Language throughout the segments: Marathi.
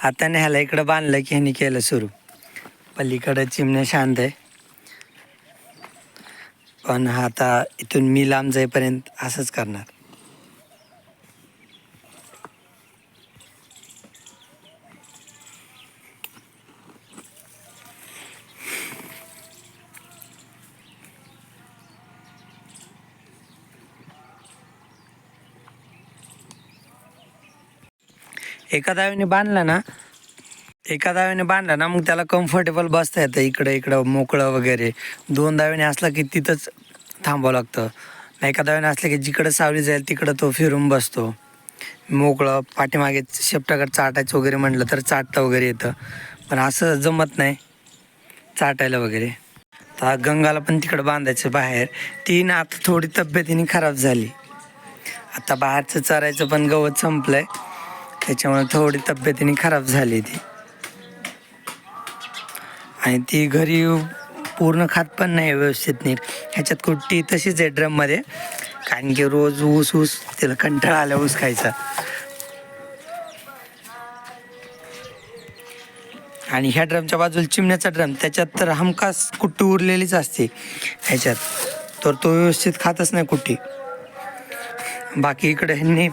आता ह्याला इकडं बांधलं की ह्यानी केलं सुरू. पलीकडं चिमण्या शांत आहे. पण हा आता इथून मी लांब जाईपर्यंत असंच करणार. एका दाव्याने बांधला ना एका दाव्याने बांधला ना मग त्याला कम्फर्टेबल बसता येतं इकडं इकडं मोकळं वगैरे. दोन दाव्याने असलं की तिथंच थांबावं लागतं. नाही एका दाव्याने असलं की जिकडं सावली जाईल तिकडं तो फिरून बसतो. मोकळं पाठीमागे शेपटाकडे चाटायचं वगैरे म्हटलं तर चाटता वगैरे येतं. पण असं जमत नाही चाटायला वगैरे. तर गंगाला पण तिकडं बांधायचं बाहेर. ती ना आता थोडी तब्येतीने खराब झाली. आता बाहेरचं चरायचं पण गवत संपलं आहे त्याच्यामुळे थोडी तब्येतीने खराब झाली ती. आणि ती घरी पूर्ण खात पण नाही व्यवस्थित नीट. ह्याच्यात कुट्टी तशीच आहे ड्रममध्ये. कारण की रोज ऊस ऊस तिला कंटाळा आला ऊस खायचा. आणि ह्या ड्रमच्या बाजूला चिमण्याचा ड्रम. त्याच्यात तर हमखास कुट्टी उरलेलीच असते. ह्याच्यात. तर तो व्यवस्थित खातच नाही कुट्टी. बाकी इकडे ह्यांनी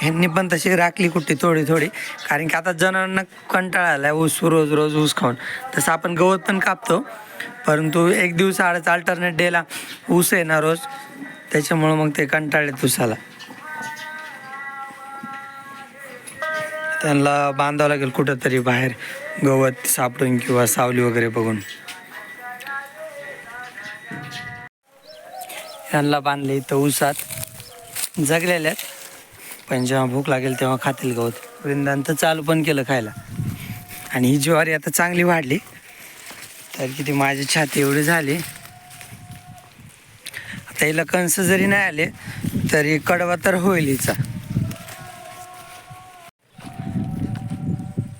ह्यांनी पण तशी राखली कुठे थोडी थोडी. कारण की आता जनावरांना कंटाळा आला ऊस रोज रोज ऊस खाऊन. तसं आपण गवत पण कापतो. परंतु एक दिवस आडच अल्टरनेट डेला ऊस आहे ना रोज त्याच्यामुळं मग ते कंटाळले ऊसाला त्यांना बांधावं लागेल कुठंतरी बाहेर गवत सापडून किंवा सावली वगैरे बघून. त्यांना बांधले इथं ऊसात. जगलेल्या आहेत. पण जेव्हा भूक लागेल तेव्हा खातील गवत. वृंदान तर चालू पण केलं खायला. आणि ही ज्वारी आता चांगली वाढली. तर किती माझी छाती एवढी झाली. आता हिला कंस जरी नाही आले तरी कडवा तर होईल हिचा.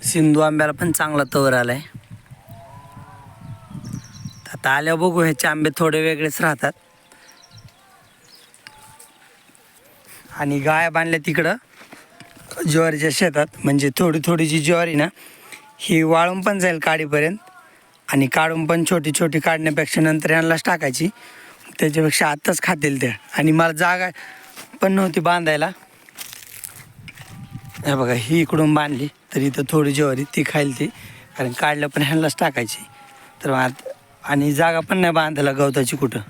सिंधू आंब्याला पण चांगला तवर आलाय. आता आल्या बघू ह्याचे आंबे थोडे वेगळेच राहतात. आणि गाय बांधल्या तिकडं. ज्वारीच्या शेतात. म्हणजे थोडी थोडी जी ज्वारी ना ही वाळून पण जाईल काडीपर्यंत. आणि काढून पण छोटी छोटी काढण्यापेक्षा नंतर यांनाच टाकायची. त्याच्यापेक्षा आत्ताच खातील त्या आणि मला जागा पण नव्हती बांधायला. हे बघा ही इकडून बांधली. तर इथं थोडी ज्वारी ती खाईल ती. कारण काढलं पण ह्यांनाच टाकायची. तर मग आणि जागा पण नाही बांधायला गवताची कुठं.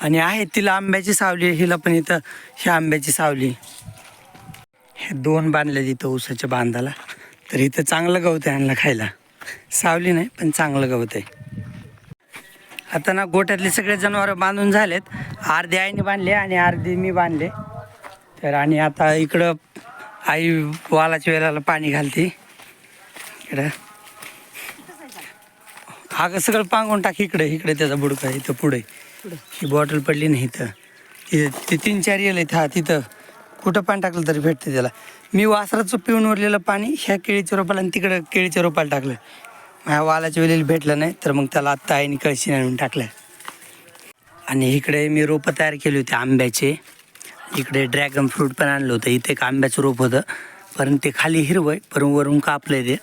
आणि आहे तिला आंब्याची सावली आहे, हिला पण इथं ही आंब्याची सावली. हे दोन बांधले तिथं ऊसाच्या बांधाला. तर इथं चांगलं गवत आहे आणलं खायला. सावली नाही पण चांगलं गवत आहे. आता ना गोठ्यातले सगळे जनावरं बांधून झालेत. अर्धे आईने बांधले आणि अर्धे मी बांधले. तर आणि आता इकडं आई वालाच्या वेळेला पाणी घालते. इकडं. अगं सगळं पांगून टाक इकडे इकडे त्याचा बुडका इथं पुढे. ही बॉटल पडली नाही इथं. तिथे ते तीन चार येल आहेत. हा तिथं. कुठं पाणी टाकलं तरी भेटतं त्याला. मी वासराचं पिऊन उरलेलं पाणी ह्या केळीच्या रोपाला आणि तिकडं केळीच्या रोपाला टाकलं. माझ्या वालाच्या वेळेला भेटलं नाही तर मग त्याला आत्ता आईने कळशी आणून टाकलं आणि इकडे मी रोपं तयार केली होती आंब्याचे. इकडे ड्रॅगन फ्रूट पण आणलं होतं. इथे एक आंब्याचं रोप होतं. पण ते खाली हिरवं आहे. पण वरून कापलं ते.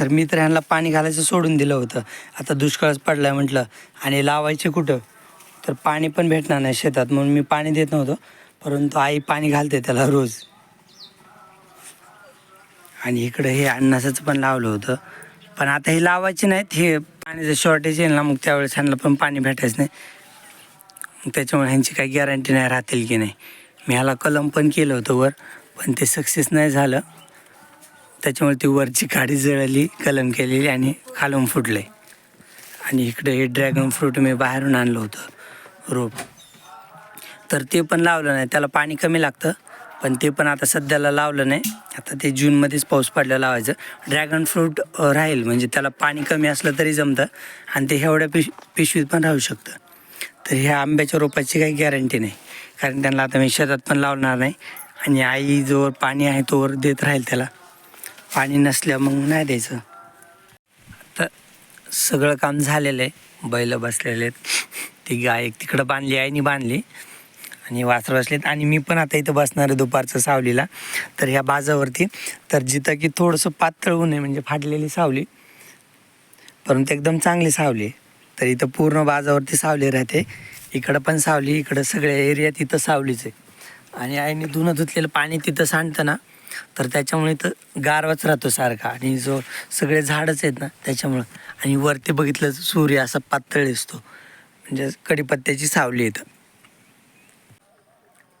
तर मी तर ह्यांना पाणी घालायचं सोडून दिलं होतं. आता दुष्काळच पडलाय म्हटलं. आणि लावायचे कुठं? तर पाणी पण भेटणार नाही शेतात. म्हणून मी पाणी देत नव्हतं. परंतु आई पाणी घालते त्याला रोज. आणि इकडं हे अन्नासाचं पण लावलं होतं. पण आता हे लावायचे नाहीत. हे पाण्याचं शॉर्टेज येईल ना मग त्यावेळेस ह्यांना पण पाणी भेटायचं नाही. मग त्याच्यामुळे ह्यांची काही गॅरंटी नाही राहतील की नाही. मी ह्याला कलम पण केलं होतं वर. पण ते सक्सेस नाही झालं. त्याच्यामुळे ती वरची काडी जळली कलम केलेली आणि खालून फुटले. आणि इकडे हे ड्रॅगन फ्रूट मी बाहेरून आणलं होतं रोप. तर ते पण लावलं नाही. त्याला पाणी कमी लागतं पण ते पण आता सध्याला लावलं नाही. आता ते जूनमध्येच पाऊस पडला लावायचं. ड्रॅगन फ्रूट राहील म्हणजे त्याला पाणी कमी असलं तरी जमतं आणि ते एवढ्या पिश पिशवीत पण राहू शकतं. तर ह्या आंब्याच्या रोपाची काही गॅरंटी नाही. कारण त्यांना आता मी शेतात पण लावणार नाही. आणि आई जोवर पाणी आहे तोवर देत राहील त्याला. पाणी नसल्या मग नाही द्यायचं. तर सगळं काम झालेलं आहे बैल बसलेले आहेत ती गाय एक तिकडं बांधली आईनी बांधली. आणि वासरं बसलेत. आणि मी पण आता इथं बसणार आहे दुपारचं सावलीला. तर ह्या बाजावरती. तर जिथं की थोडंसं पातळ ऊन आहे म्हणजे फाटलेली सावली. परंतु एकदम चांगली सावली आहे. तर इथं पूर्ण बाजावरती सावली राहते. इकडं पण सावली इकडं सगळ्या एरियात इथं सावलीच आहे. आणि आईने धुणं धुतलेलं पाणी तिथं सांडतं ना तर त्याच्यामुळे इथं गारवाच राहतो सारखा. आणि जो सगळे झाडच आहेत ना त्याच्यामुळं. आणि वरती बघितलं तर सूर्य असा पातळ दिसतो. म्हणजे कडीपत्त्याची सावली इथं.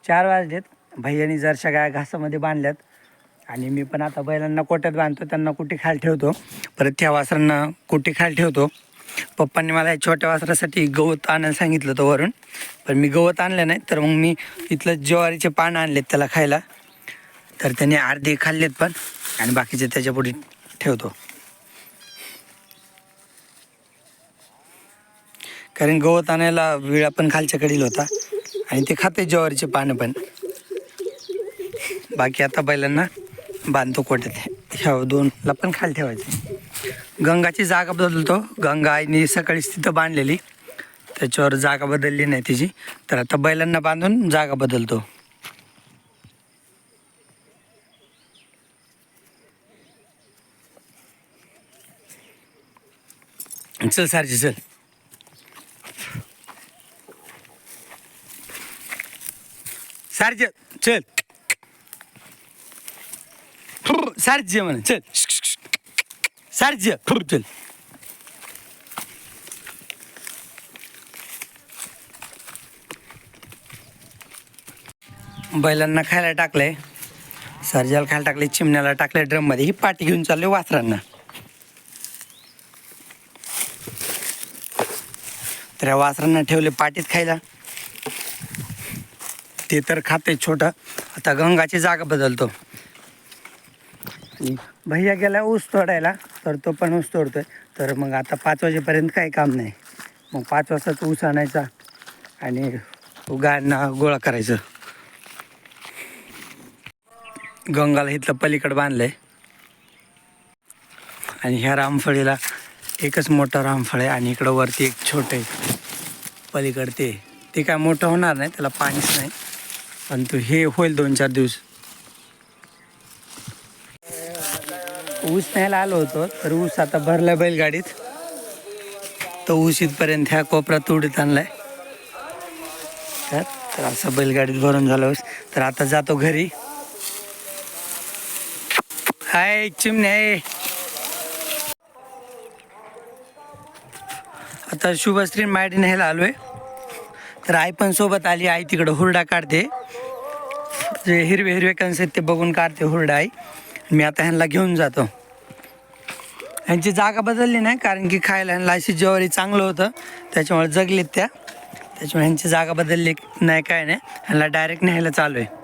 चार वाजलेत. भैयानी जरशा गाय घासामध्ये बांधल्यात. आणि मी पण आता बैलांना कोट्यात बांधतो त्यांना कुठे खाली ठेवतो. परत त्या वासरांना कुठे खाली ठेवतो. पप्पांनी मला या छोट्या वासरासाठी गवत आणायला सांगितलं होतं वरून. पण मी गवत आणलं नाही तर मग मी इथलं ज्वारीचे पानं आणलेत त्याला खायला. तर त्याने अर्धे खाल्लेत पण आणि बाकीचे त्याच्यापुढे ठेवतो. कारण गवत आणायला विळा पण खालच्या कडील होता आणि ते खाते ज्वारीचे पानं पण. बाकी आता बैलांना बांधतो कोट्यात ह्या दोनला पण खाली ठेवायचे. गंगाची जागा बदलतो. गंगा आईने सकाळीच तिथं बांधलेली. त्याच्यावर जागा बदलली नाही तिची. तर आता बैलांना बांधून जागा बदलतो. चल सारजी चल. सारजी चल. सारजी म्हण चल. सारजी चल. बैलांना खायला टाकलंय. सरजाला खायला टाकले चिमण्याला टाकले ड्रममध्ये ही पाठी घेऊन चालले वासरांना. तर या वासरांना ठेवले पाटीत खायला. ते तर खाते छोटं. आता गंगाची जागा बदलतो. भैया गेला ऊस तोडायला तर तो पण ऊस तोडतोय. तर मग आता पाच वाजेपर्यंत काही काम नाही. मग पाच वाजताच ऊस आणायचा आणि गायांना गोळा करायचं. गंगाला इथलं पलीकडं बांधलंय. आणि ह्या रामफळीला एकच मोठं रामफळ आहे आणि इकडं वरती एक छोटं आहे. ते. ते काय मोठं होणार नाही त्याला पाणीच नाही. पण तो हे होईल दोन चार दिवस. ऊस न्यायला आलो होतो तर ऊस आता भरला बैलगाडीत. तो ऊस इथपर्यंत ह्या कोपऱ्यात उडीत आणलाय. तर तर असं बैलगाडीत भरून झालं ऊस. तर आता जातो घरी. हाय चिमणे आता शुभश्री मायडी न्यायला आलोय तर आई पण सोबत आली आई तिकडं हुरडा काढते. जे हिरवे हिरवे कणस आहेत ते बघून काढते हुरडा आई. मी आता ह्यांना घेऊन जातो. ह्यांची जागा बदलली नाही कारण की खायला ह्यांना अशी ज्वारी चांगलं होतं. त्याच्यामुळे जगलीत त्या. त्याच्यामुळे ह्यांची जागा बदलली नाही काय नाही. ह्यांना डायरेक्ट न्यायला चालू आहे.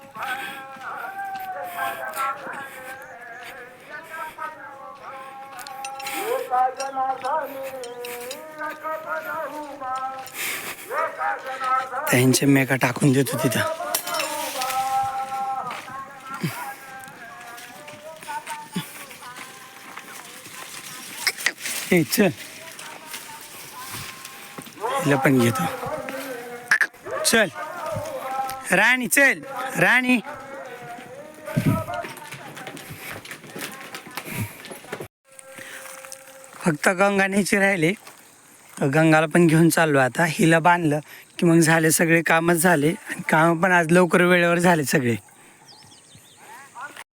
त्यांचे मेका टाकून देतो तिथं. चल. पण घेतो. चल. राणी चल. राणी. फक्त गंगा न्यायची राहिली. गंगाला पण घेऊन चाललो आता. हिला बांधलं की मग झाले सगळे कामच झाले. आणि कामं पण आज लवकर वेळेवर झाले सगळे.